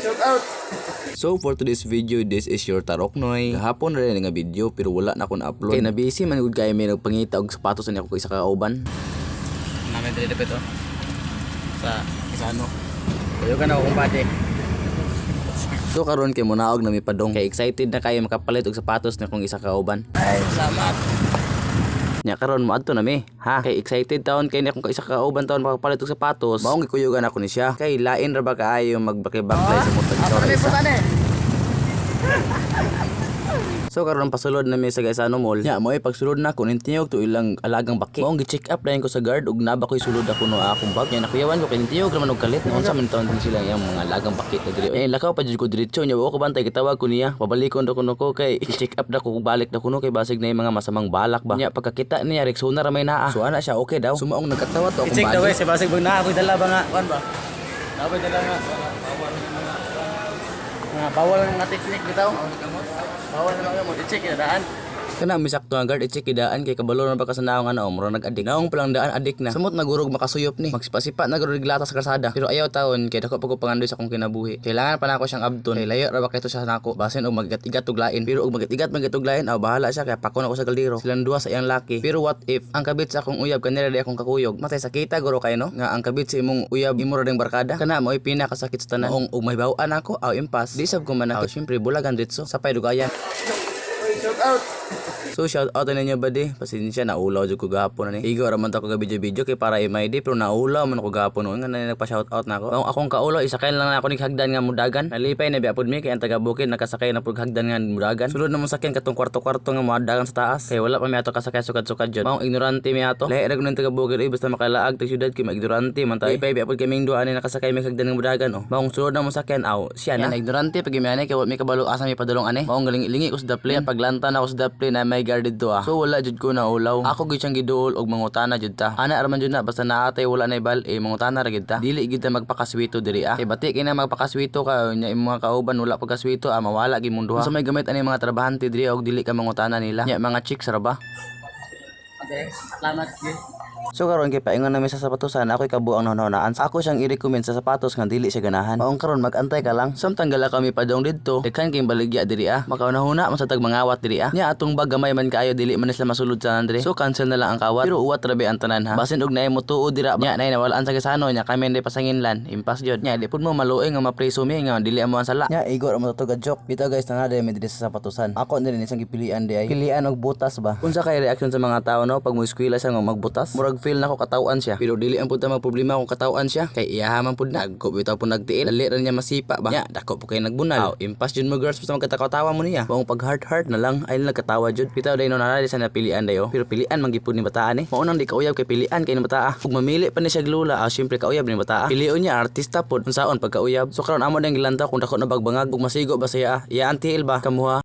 Shout out. So for today's video, this is your Tarok Noy. Kahapon rin nga video pero wala na akong upload. Kaya na-busy man gud kay may nagpangita og sapatos ni ako isa ka kauban. Namin dili dapit oh. Sa Isano. Kuyo ka na akong bade. So karon kay munaog na mi padong kay excited na kayo makapalit og sapatos na kung isa ka kauban. Ay, salamat. Nya karon mo adto na mi. Ha, kay excited taon kay kung isa ka kauban taon makapalit og sapatos. Maong gikuyogan ako ni siya. Kay lain ra ba kaayo magbaki-baklay sa mutag Ako na isa. putan eh. So karon pasulod na mi sa Gaisano Mall. Nya mo pagsulod na ko nintiyog to ilang alagang baki. Maong gi-check up dayon ko sa guard ug naba ko'y sulod ako no akong bag. Nya nakuyawan ko kay nintiyog raman og kalit. Noon sa man taon din sila yung mga alagang baki na diri. Eh lakaw pa jud ko diretso nya wa ko bantay gitawag ko niya. Pabalikon do kuno ko kay i-check up da ko kung balik da kuno kay basig na yung mga masamang balak ba. Nya pagkakita niya Rexona ra may naa. So ana siya okay daw. Sumaong nagkatawa to akong I-check daw eh, si Basig Bag na ako'y dala ba nga, kuan ba? Ako'y dala nga. Bawal na mga. Nga, bawal na technique bitaw. Bawal na mo, i-check na daan. Kana misakto ang guard i-check idaan kay kabalo na ba ka sa naong ano mura nag-adik. Naong palang daan adik na. Samot nagurog makasuyop ni. Magsipa-sipa nagurog glata sa kalsada. Pero ayaw taon kay dako pa ko pangandoy sa akong kinabuhi. Kailangan pa nako siyang abton. Kay layo ra ba kay to siya nako. Basin og magigat-igat og lain. Pero og magigat-igat magigat og lain, aw bahala siya kay pakon ako sa kaldero. Silang duha sa iyang laki. Pero what if ang kabit sa akong uyab kanila di akong kakuyog. Matay sakita guro kay no nga ang kabit sa imong uyab imo ra ding barkada. Kana mo pinakasakit sa tanan. Ong ug may bawaan ako aw impas. Di sab ko man ako. Syempre bulagan ditso. Sapay dugayan. Shout out. So shout out na ninyo buddy. Pasensya na ulaw jud ko gahapon ni. Igo ra man ta ko video video kay para i-MID pero naulaw man ako gahapon nga na nagpa shout out na ako. Ang akong kaulaw isakay lang na ako nig hagdan nga mudagan. Nalipay na biapod mi kay ang taga bukid nakasakay na pug hagdan nga mudagan. Sulod na mo sakyan katong kwarto-kwarto nga mudagan sa taas. Kay wala pa mi ato kasakay sukad-sukad jud. Maong ignorante mi ato. Lahi ra gud taga bukid eh basta makalaag tag syudad kay ignorante man tayo. Lipay biapod kaming duha ni nakasakay mi hagdan nga mudagan oh. Maong sulod na mo sakyan aw siya na. ignorante pag mi kay wa mi kabalo asa mi padulong ane. Maong galing lingi ko sa daplin paglanta na ako sa daplin na may guarded to ah. So wala jud ko na ulaw. Ako gid siyang giduol og mangutana jud ta. Ana raman jud na basta naatay wala na ibal eh mangutana ra gid ta. Dili gid ta magpakaswito diri ah. Kay bati kay na magpakaswito ka nya imong kauban wala pagkaswito ah mawala gid mong duha. So may gamit ani mga trabahante diri og dili ka mangutana nila. Nya mga chicks ra ba? Okay, salamat. Gil. So karon kay paingon namin sa sapatosan ako'y kabuang nahunahunaan. Ako siyang i-recommend sa sapatos nga dili siya ganahan. Maong karon magantay ka lang. Samtang gala kami padong didto, daghan kay baligya diri ah. Makaunahuna man sa tag mangawat diri ah. Nya atong bag gamay man kaayo dili man sila masulod sa andre. So cancel na lang ang kawat. Pero uwat rabi ang tanan ha. Basin og naay mo tuod dira. Nya nay nawalaan sa kasano nya kami hindi pasanginlan. Impas jud. Nya di pud mo maluoy nga mapreso mi nga dili amo ang sala. Nya igor mo to joke. Bitaw guys na diri mi diri sa sapatosan. Ako na rin isang gipilian di ay. Pilian og butas ba. Unsa kay reaction sa mga tao no pag mo eskwela siya nga magbutas? Murag feel na ko katawan siya. Pero dili ang punta problema kung katawan siya. Kay iyahaman pud na. Agko bitaw po nagtiil. Dali ra niya masipa ba. Nya dako po kay nagbunal. Aw, impas jud mo girls basta magkatawa mo niya. Kung pag heart heart na lang ay nagkatawa jud. Bitaw day no narali sa napilian dayo. Pero pilian man gipud ni bataan eh. Maunang di kauyab kay pilian kay ni bataa. Ug mamili pa ni siya glula. Ah, syempre kauyab ni bataa. Pilion niya artista pod unsaon pagkauyab. So karon amo dang gilantaw kung dako na bagbangag ug masigo ba siya. Iya antiil ba kamuha.